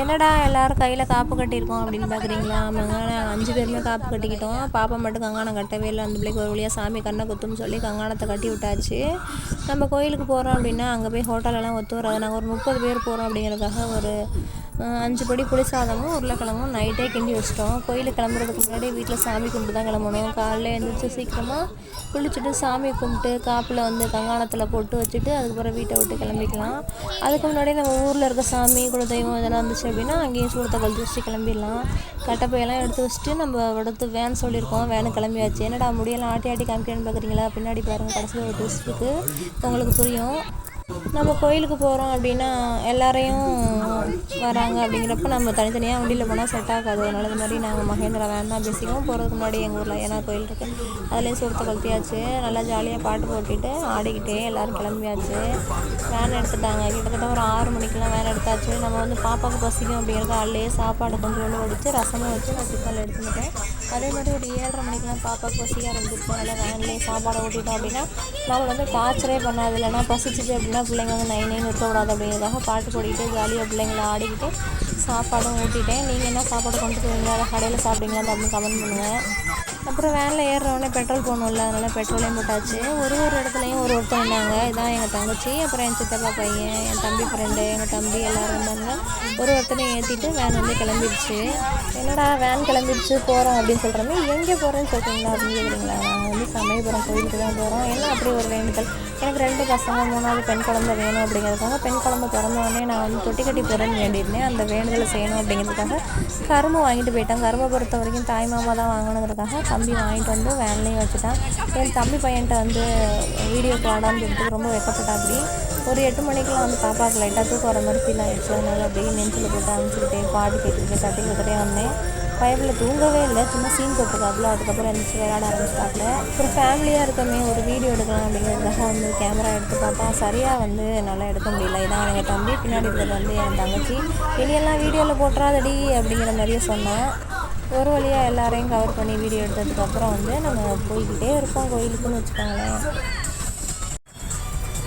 என்னடா எல்லாரும் கையில் காப்பு கட்டியிருக்கோம் அப்படின்னு பார்க்குறீங்களா ஆமாங்க. நாங்கள் அஞ்சு பேருமே காப்பு கட்டிக்கிட்டோம். பாப்பா மட்டும் கங்காணம் கட்டவே இல்லை. அந்த பிள்ளைக்கு ஒரு வழியாக சாமி கண்ணை குத்தும்னு சொல்லி கங்காணத்தை கட்டி விட்டாச்சு. நம்ம கோயிலுக்கு போகிறோம் அப்படின்னா அங்கே போய் ஹோட்டலெல்லாம் ஒத்து வராது. நாங்கள் ஒரு முப்பது பேர் போகிறோம் அப்படிங்கிறதுக்காக ஒரு அஞ்சு படி புளி சாதமும் உருளைக்கிழங்கும் நைட்டே கிண்டி வச்சிட்டோம். கோயிலுக்கு கிளம்புறதுக்கு முன்னாடி வீட்டில் சாமி கும்பிட்டு தான் கிளம்பணும். காலைல எழுந்திரிச்சு சீக்கிரமாக குளிச்சுட்டு சாமி கும்பிட்டு காப்பில் வந்து கங்காணத்தில் போட்டு வச்சுட்டு அதுக்கப்புறம் வீட்டை விட்டு கிளம்பிக்கலாம். அதுக்கு முன்னாடி நம்ம ஊரில் இருக்க சாமி குலதெய்வம் இதெல்லாம் இருந்துச்சு அப்படின்னா அங்கேயும் சூடத்தை கழிச்சு வச்சுட்டு கிளம்பிடலாம். கட்டப்பையெல்லாம் எடுத்து வச்சுட்டு நம்ம அடுத்து வேன் சொல்லியிருக்கோம். வேனு கிளம்பியாச்சு. என்னடா முடியெல்லாம் ஆட்டி ஆட்டி காமிக்கிறேன்னு பார்க்குறீங்களா பின்னாடி பாருங்கள் கடைசியில் ஒரு ட்ரெஸ் இருக்குது உங்களுக்கு புரியும். நம்ம கோயிலுக்கு போகிறோம் அப்படின்னா எல்லாரையும் வராங்க அப்படிங்கிறப்ப நம்ம தனித்தனியாக வண்டியில் போனால் செட் ஆகாது. அதனால இந்த மாதிரி நாங்கள் மகேந்திரா வேன் தான் பேசிக்கோம் போகிறதுக்கு முன்னாடி எங்கள் ஊரில் ஏன்னா கோயில் இருக்குது அதுலேயும் சுரத்தை கழட்டியாச்சு நல்லா ஜாலியாக பாட்டு போட்டுட்டு ஆடிக்கிட்டே எல்லோரும் கிளம்பியாச்சு. வேன் எடுத்துட்டாங்க. கிட்டத்தட்ட ஒரு ஆறு மணிக்கெலாம் வேன் எடுத்தாச்சு. நம்ம வந்து பாப்பாவுக்கு பசிக்கும் அப்படிங்கிறது காலையிலே சாப்பாடு கொஞ்சம் ஒன்று வடித்து ரசமும் வச்சு நான் டிஃபனில் எடுத்துக்கிட்டேன். அதே மாதிரி ஒரு ஏழரை மணிக்கெலாம் பாப்பாவுக்கு பசியாக ஆரம்பிச்சிருச்சு நல்லா வேன்லேயே சாப்பாடை ஓட்டிட்டோம் அப்படின்னா நம்மளை வந்து டார்ச்சரே பண்ணாது. இல்லைன்னா பசிச்சுச்சு அப்படின்னா பிள்ளைங்க வந்து நை நைன்னு இருக்கக்கூடாது அப்படிங்கிறதுக்காக பாட்டு பாடிக்கிட்டு ஜாலியாக பிள்ளைங்கள ஆடிக்கிட்டு சாப்பாடும் ஊட்டிட்டேன். நீங்கள் என்ன சாப்பாடு கொண்டு போவீங்களா கடையில் சாப்பிட்டீங்களா அப்படின்னு கமெண்ட் பண்ணுங்கள் அப்புறம் வேனில் ஏறுறவொடனே பெட்ரோல் போகணும்ல அதனால் பெட்ரோலையும் போட்டாச்சு. ஒரு ஒரு இடத்துலையும் ஒரு ஒருத்தர் இருந்தாங்க. இதான் எங்கள் தங்கச்சி அப்புறம் என் சித்தப்பா பையன் என் தம்பி ஃப்ரெண்டு எங்கள் தம்பி எல்லோரும் இருந்தாங்க. ஒரு ஒருத்தரையும் ஏற்றிட்டு வேன் வந்து கிளம்பிடுச்சு. என்னடா வேன் கிளம்பிடுச்சு போகிறோம் அப்படின்னு சொல்கிறோமே எங்கே போகிறேன்னு சொல்கிறீங்களா அப்படின்னு கேட்குறீங்களா நாங்கள் வந்து சமயபுரம் கோயிலுக்கு தான் போகிறோம் என்ன அப்படி ஒரு வேண்டுதல்? எனக்கு ரெண்டு பசங்க மூணாவது பெண் குழந்தை வேணும் அப்படிங்கிறதுக்காக பெண் குழந்தை பிறந்தோடனே நான் வந்து தொட்டி கட்டி போகிறேன்னு வேண்டியிருந்தேன். அந்த வேண்டுதலை செய்யணும் அப்படிங்கிறதுக்காக கரும்பு வாங்கிட்டு போயிட்டேன். கரும்பை பொறுத்த வரைக்கும் தாய் மாமா தான் வாங்கணுங்கிறதுக்காக தம்பி வாங்கிட்டு வந்து வேன்லேயும் வச்சுட்டான். என் தம்பி பையன்கிட்ட வந்து வீடியோ பாடான்னு சொல்லிட்டு ரொம்ப வெக்கப்பட்டா அப்படி. ஒரு எட்டு மணிக்கெலாம் வந்து பாப்பாவுக்கு லைட்டாக தூக்கம் வர மாதிரி ஃபீல் ஆகிடுச்சு அதனால அப்படியே நெஞ்சில் போட்டு அனுப்பிச்சுக்கிட்டே பாட்டு கேட்டுக்கிட்டு தட்டி கொடுத்துட்டே வந்தேன். பயப்பில் தூங்கவே இல்லை. சும்மா சீன் போட்டிருக்காப்புல அதுக்கப்புறம் எழுந்திரிச்சு விளையாட ஆரம்பிச்சிட்டாப்புல அப்புறம் ஃபேமிலியாக இருக்கமே ஒரு வீடியோ எடுக்கலாம் அப்படிங்கிறதுக்காக வந்து கேமரா எடுத்து பார்த்தா சரியாக வந்து என்னால் எடுக்க முடியல. இதான் எங்கள் தம்பி பின்னாடி இருக்கிறது வந்து என் தங்கச்சி. இனியெல்லாம் வீடியோவில் போட்டுறாதடி அப்படிங்கிற மாதிரியே சொன்னான். ஒரு வழியாக எல்லாரையும் கவர் பண்ணி வீடியோ எடுத்ததுக்கப்புறம் வந்து நம்ம போய்கிட்டே இருப்போம் கோயிலுக்குன்னு வச்சுக்கோங்களேன்.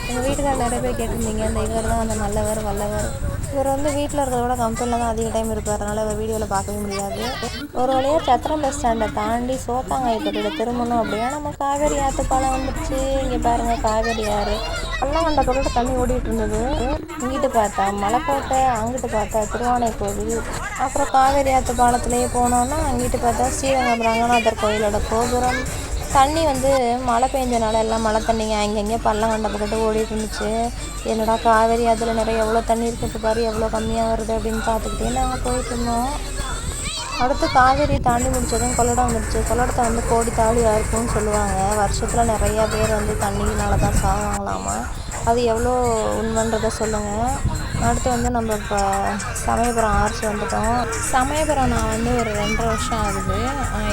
எங்கள் வீட்டுக்கார நிறைய பேர் கேட்டிருந்தீங்க அந்த இவர் தான் அந்த நல்லவர் வல்லவர். இவர் வந்து வீட்டில் இருக்கிறத விட கம்பெனியில் தான் அதிக டைம் இருப்பார். அதனால் இவர் வீடியோவில் பார்க்கவே முடியாது. ஒரு வழியாக சத்திரம் பஸ் ஸ்டாண்டை தாண்டி சோத்தாங்காய் பட்டியில் திரும்பணும் அப்படின்னா நம்ம காவேரி ஆற்றுப்பாலம் வந்துடுச்சு இங்கே பாருங்கள் காவேரி ஆறு. எல்லாம் கண்ட பக்கத்து தண்ணி ஓடிட்டு இருந்தது. இங்கிட்டு பார்த்தா மலைக்கோட்டை அங்கிட்டு பார்த்தா திருவானை கோவில் அப்புறம் காவேரி ஆற்று பாலத்திலேயே போனோன்னா அங்கிட்டு பார்த்தா ஸ்ரீரங்கம் ரங்கநாதர் கோயிலோட கோபுரம். தண்ணி வந்து மழை பெஞ்சனால எல்லாம் மழை தண்ணிங்க அங்கங்கே பள்ளம் கண்ட பக்கத்து ஓடிட்டு இருந்துச்சு. என்னடா காவேரி அதில் நிறைய எவ்வளோ தண்ணி இருக்கிறது பாரு எவ்வளோ கம்மியாக வருது அப்படின்னு பார்த்துக்கிட்டே நாங்கள் போயிட்டு இருந்தோம். அடுத்து காவேரி தாண்டி முடிச்சதும் கொள்ளடம் வந்துடுச்சு. கொள்ளடத்தை வந்து கோடி தாலியாக இருக்கும்னு சொல்லுவாங்க. வருஷத்தில் நிறையா பேர் வந்து தண்ணியினால தான் சாவாங்களாமா அது எவ்வளோ உண்மைன்றதை சொல்லுங்கள் அடுத்து வந்து நம்ம இப்போ சமயபுரம் ஆர்ச் வந்துட்டோம். சமயபுரம் நான் வந்து ஒரு ரெண்டரை வருஷம் ஆகுது.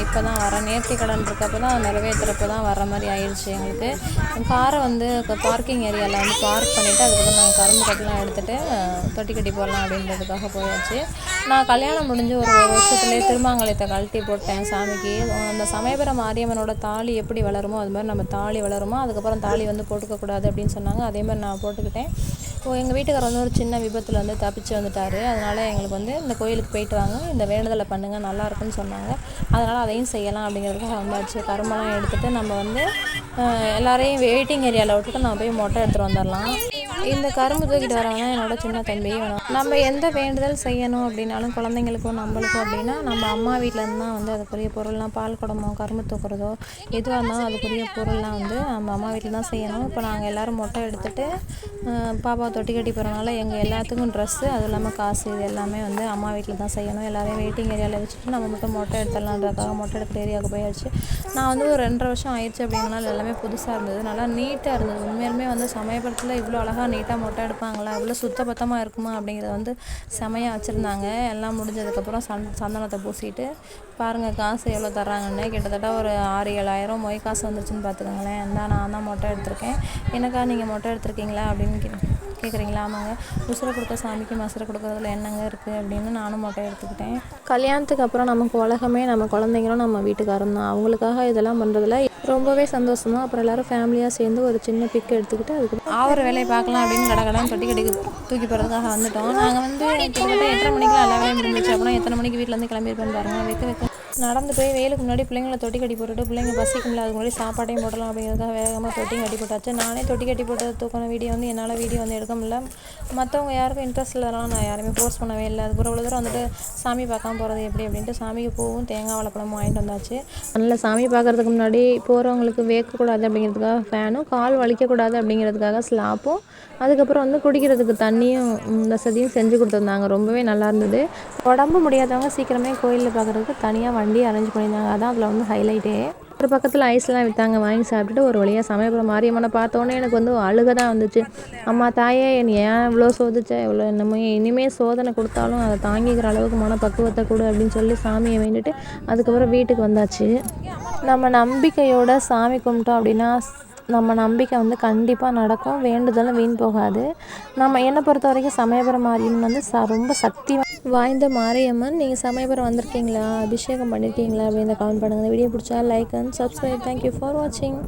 இப்போ தான் வரேன். நேர்த்தி கடன் இருக்கப்போ தான் நிறைவேற்றுறப்போ தான் வர மாதிரி ஆயிடுச்சு எங்களுக்கு. காரை வந்து இப்போ பார்க்கிங் ஏரியாவில் வந்து பார்க் பண்ணிவிட்டு அதுக்கப்புறம் நாங்கள் கரும்பு கட்டெலாம் எடுத்துகிட்டு தொட்டி கட்டி போடலாம் அப்படின்றதுக்காக போயாச்சு. நான் கல்யாணம் முடிஞ்சு ஒரு ஒரு வருஷத்துலேயே திருமாங்கலத்தை கழட்டி போட்டேன் சாமிக்கு. அந்த சமயபுரம் மாரியம்மனோட தாலி எப்படி வளருமோ அது மாதிரி நம்ம தாலி வளருமோ அதுக்கப்புறம் தாலி வந்து போட்டுக்கக்கூடாது அப்படின்னு சொன்னாங்க. அதே மாதிரி நான் போட்டுக்கிட்டேன். எங்கள் வீட்டுக்காரர் வந்து ஒரு சின்ன விபத்தில் வந்து தப்பிச்சு வந்துட்டார். அதனால் எங்களுக்கு வந்து இந்த கோயிலுக்கு போயிட்டு வாங்க. இந்த வேண்டுதலை பண்ணுங்கள் நல்லாயிருக்குன்னு சொன்னாங்க. அதனால் அதையும் செய்யலாம் அப்படிங்கிறதுக்காக வந்தாச்சு கரும்பெல்லாம் எடுத்துகிட்டு நம்ம வந்து எல்லாரையும் வெயிட்டிங் ஏரியாவில் விட்டுட்டு நம்ம போய் மொட்டை எடுத்துகிட்டு வந்துடலாம் இந்த கரும்பு தூக்கிட்டு வரவங்க என்னோட சின்ன தம்பி வேணும் நம்ம எந்த வேண்டுதல் செய்யணும் அப்படின்னாலும் குழந்தைங்களுக்கும் நம்மளுக்கும் அப்படின்னா நம்ம அம்மா வீட்டிலேருந்து தான் வந்து அதுக்குரிய பொருள்லாம் பால் குடமோ கரும்பு தூக்குறதோ எதுவாக இருந்தாலும் அதுக்குரிய பொருள்லாம் வந்து நம்ம அம்மா வீட்டில் தான் செய்யணும். இப்போ நாங்கள் எல்லோரும் மொட்டை எடுத்துட்டு பாப்பா தொட்டி கட்டி போகிறனால எங்கள் எல்லாத்துக்கும் ட்ரெஸ்ஸு அதுவும் இல்லாமல் காசு இது எல்லாமே வந்து அம்மா வீட்டில் தான் செய்யணும். எல்லாரையும் வெயிட்டிங் ஏரியாவில் வச்சுட்டு நம்ம மட்டும் மொட்டை எடுத்துடலான்றதுக்காக மொட்டை எடுக்கிற ஏரியாவுக்கு போயாச்சு. நான் வந்து ஒரு ரெண்டரை வருஷம் ஆயிடுச்சு அப்படிங்கனால எல்லாமே புதுசாக இருந்தது. நல்லா நீட்டாக இருந்தது. உண்மையாலுமே வந்து சமயபுரத்தில் இவ்வளோ அழகாக நீட்டாக மொட்டை எடுப்பாங்களா இவ்வளோ சுத்தபத்தமாக இருக்குமா? அப்படிங்கிறத வந்து செமையாக வச்சுருந்தாங்க. எல்லாம் முடிஞ்சதுக்கப்புறம் சந் சந்தனத்தை பூசிட்டு பாருங்கள் காசு எவ்வளோ தர்றாங்கன்னு. கிட்டத்தட்ட ஒரு ஆறு ஏழாயிரம் மொய் காசு வந்துருச்சுன்னு பார்த்துக்கோங்களேன். இந்தா நான் தான் மொட்டை எடுத்திருக்கேன். எனக்கா நீங்கள் மொட்டை எடுத்திருக்கீங்களா? அப்படின்னு கே கேட்குறீங்களா ஆமாங்க. உசுரை கொடுத்த சாமிக்கு மசுரை கொடுக்குறதுல என்னங்க இருக்குது அப்படின்னு நானும் மொட்டை எடுத்துக்கிட்டேன். கல்யாணத்துக்கு அப்புறம் நமக்கு உலகமே நம்ம குழந்தைங்களும் நம்ம வீட்டுக்காரும் தான். அவங்களுக்காக இதெல்லாம் பண்ணுறதுல ரொம்பவே சந்தோஷம் தான் அப்புறம் எல்லாரும் ஃபேமிலியாக சேர்ந்து ஒரு சின்ன பிக் எடுத்துக்கிட்டு அதுக்கு ஆவர வேலையை பார்க்கலாம் அப்படின்னு கடை கடன் தொட்டி கடைக்கு தூக்கி போகிறதுக்காக வந்துட்டோம். நாங்கள் வந்து கிட்டத்தட்ட எட்டரை மணிக்கெலாம் எல்லா வேலையும் முடிஞ்சிச்சு அப்புறம் எத்தனை மணிக்கு வீட்டிலேருந்து இருப்பேன் பாருங்கள் வைக்க வைக்க நடந்து போய் வெயிலுக்கு முன்னாடி பிள்ளைங்களை தொட்டி கட்டி போட்டுட்டு பிள்ளைங்க பசிக்கும்ல அதுக்கு முன்னாடி சாப்பாட்டையும் போடலாம் அப்படிங்கிறதுக்காக வேகமாக தொட்டி கட்டி போட்டாச்சு. நானே தொட்டி கட்டி போட்டு தூக்கின வீடியோ வந்து என்னால் வீடியோ வந்து எடுக்க முடியல. மற்றவங்க யாருக்கும் இன்ட்ரெஸ்ட் இல்லைனாலும் நான் யாருமே ஃபோர்ஸ் பண்ணவே இல்லை. அதுக்கப்புறம் இவ்வளோ தூரம் வந்துட்டு சாமி பார்க்காம போகிறது எப்படி அப்படின்ட்டு சாமிக்கு பூவும் தேங்காய் வாழைப்பழமும் வாங்கிட்டு வந்தாச்சு. அதனால் சாமி பார்க்குறதுக்கு முன்னாடி போகிறவங்களுக்கு வேர்க்கக்கூடாது அப்படிங்கிறதுக்காக ஃபேனும் கால் வலிக்கக்கூடாது அப்படிங்கிறதுக்காக ஸ்லாப்பும் அதுக்கப்புறம் வந்து குடிக்கிறதுக்கு தண்ணியும் வசதியும் செஞ்சு கொடுத்துருந்தாங்க. ரொம்பவே நல்லா இருந்தது. உடம்பு முடியாதவங்க சீக்கிரமே கோயிலில் பார்க்குறதுக்கு தனியாக வண்டி அரேஞ்ச் பண்ணியிருந்தாங்க. அதான் அதில் வந்து ஹைலைட்டே ஒரு பக்கத்தில் ஐஸ்லாம் விற்றாங்க வாங்கி சாப்பிட்டுட்டு ஒரு வழியாக சமயபுரம் மாரியம்மனை பார்த்தோன்னே எனக்கு வந்து அழுக தான் வந்துச்சு. அம்மா தாயே என் ஏன் இவ்வளோ சோதிச்ச? இவ்வளோ என்னமோ இனிமேல் சோதனை கொடுத்தாலும் அதை தாங்கிக்கிற அளவுக்கு மன பக்குவத்தை கொடு அப்படின்னு சொல்லி சாமியை வேண்டிட்டு அதுக்கப்புறம் வீட்டுக்கு வந்தாச்சு. நம்ம நம்பிக்கையோட சாமி கும்பிட்டோம் அப்படின்னா நம்ம நம்பிக்கை வந்து கண்டிப்பாக நடக்கும். வேண்டுதலும் வீண் போகாது. நம்ம என்னை பொறுத்த வரைக்கும் சமயபுரம் மாரியம்மன் வந்து ச ரொம்ப சக்தி வாய்ந்த மாரியம்மன் நீங்கள் சமயபுரம் வந்திருக்கீங்களா? அபிஷேகம் பண்ணியிருக்கீங்களா அப்படின்னு கமெண்ட் பண்ணுங்கள் வீடியோ பிடிச்சா like and subscribe thank you for வாட்சிங்